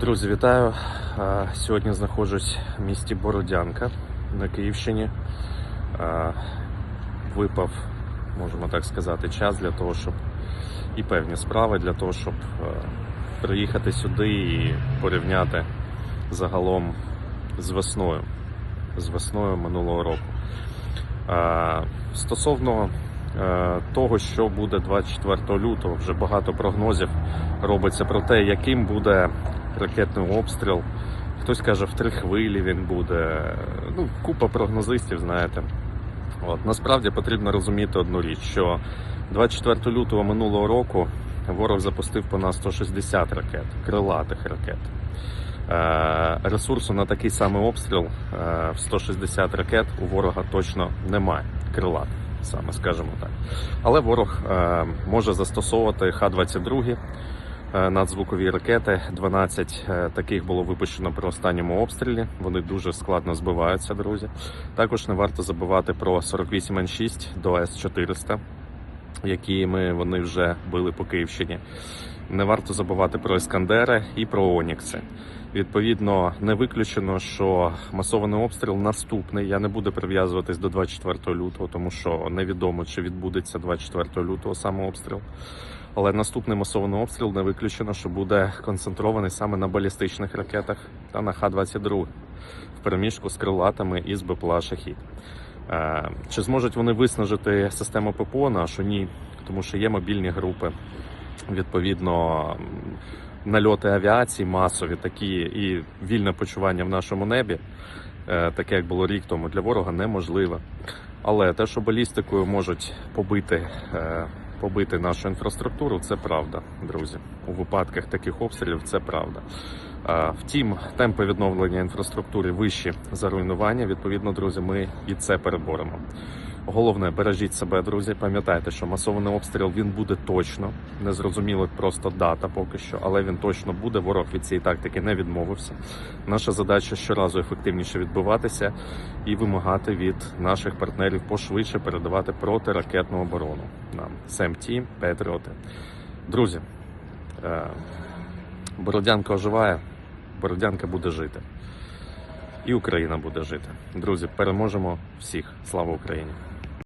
Друзі, вітаю! Сьогодні знаходжусь в місті Бородянка на Київщині. Випав, можемо так сказати, час для того, щоб і певні справи для того, щоб приїхати сюди і порівняти загалом з весною, з весною минулого року. Стосовно того, що буде 24 лютого, вже багато прогнозів робиться про те, яким буде ракетний обстріл. Хтось каже, в три хвилі він буде. Ну, купа прогнозистів, знаєте. От насправді потрібно розуміти одну річ, що 24 лютого минулого року ворог запустив по нас 160 ракет, крилатих ракет. Е, Ресурсу на такий самий обстріл е, в 160 ракет у ворога точно немає. Крилатих, саме скажімо так. Але ворог е, може застосовувати Х-22 е, надзвукові ракети. 12 е, таких було випущено при останньому обстрілі. Вони дуже складно збиваються, друзі. Також не варто забувати про 48 Н6 до С-400, які ми вони вже били по Київщині. Не варто забувати про Іскандери і про Онікси. Відповідно, не виключено, що масований обстріл наступний. Я не буду прив'язуватись до 24 лютого, тому що невідомо, чи відбудеться 24 лютого саме обстріл. Але наступний масований обстріл не виключено, що буде концентрований саме на балістичних ракетах та на Х-22 в переміжку з крилатами і з БПЛА «Шахід». Е, Чи зможуть вони виснажити систему ППО нашу? Ні, тому що є мобільні групи. Відповідно, нальоти авіації масові, такі і вільне почування в нашому небі, е, таке як було рік тому, для ворога неможливе. Але те, що балістикою можуть побити, е, побити нашу інфраструктуру, це правда, друзі. У випадках таких обстрілів це правда. Е, Втім, темпи відновлення інфраструктури вищі за руйнування. Відповідно, друзі, ми і це переборемо. Головне, бережіть себе, друзі. Пам'ятайте, що масований обстріл він буде точно. Незрозуміло просто дата поки що, але він точно буде. Ворог від цієї тактики не відмовився. Наша задача щоразу ефективніше відбиватися і вимагати від наших партнерів пошвидше передавати протиракетну оборону нам СМТ, Петріоти. Друзі, е, Бородянка оживає, Бородянка буде жити. І Україна буде жити. Друзі, переможемо всіх. Слава Україні!